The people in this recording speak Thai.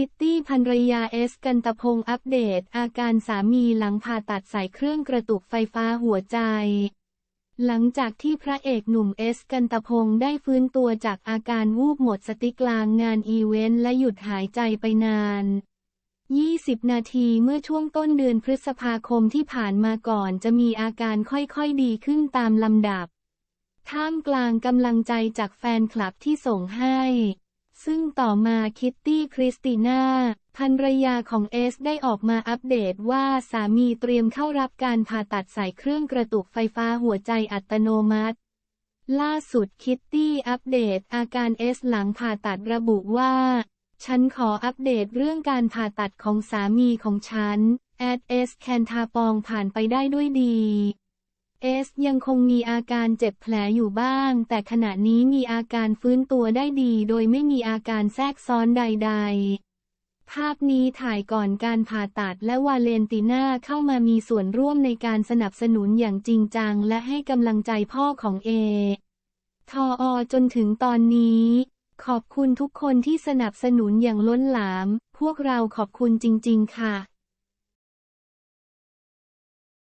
คิตตี้ภรรยาเอสกันตพงศ์อัปเดต อาการสามีหลังผ่าตัดใส่เครื่องกระตุกไฟฟ้าหัวใจ หลังจากที่พระเอกหนุ่มเอสกันตพงศ์ได้ฟื้นตัวจากอาการวูบหมดสติกลางงานอีเวนต์และหยุดหายใจไปนาน 20 นาทีเมื่อช่วงต้นเดือนพฤษภาคมที่ผ่านมาก่อนจะมีอาการค่อยๆดีขึ้นตามลำดับ ท่ามกลางกำลังใจจากแฟนคลับที่ส่งให้ ซึ่งต่อมาคิตตี้คริสติน่าภรรยาของเอสได้ออกมาอัปเดตว่าสามีเตรียมเข้ารับการผ่าตัดใส่เครื่องกระตุกไฟฟ้าหัวใจอัตโนมัติ ล่าสุดคิตตี้อัปเดตอาการเอสหลังผ่าตัดระบุว่า ฉันขออัปเดตเรื่องการผ่าตัดของสามีของฉันแอดเอสแคนทาปองผ่านไปได้ด้วยดี เอสยังคงมีอาการเจ็บแผลอยู่บ้าง แต่ขณะนี้มีอาการฟื้นตัวได้ดี โดยไม่มีอาการแทรกซ้อนใด ๆ ภาพนี้ถ่ายก่อนการผ่าตัดและวาเลนติน่าเข้ามามีส่วนร่วมในการสนับสนุนอย่างจริงจัง และให้กำลังใจพ่อของเอ ทออจนถึงตอนนี้ ขอบคุณทุกคนที่สนับสนุนอย่างล้นหลาม พวกเราขอบคุณจริง ๆ ค่ะ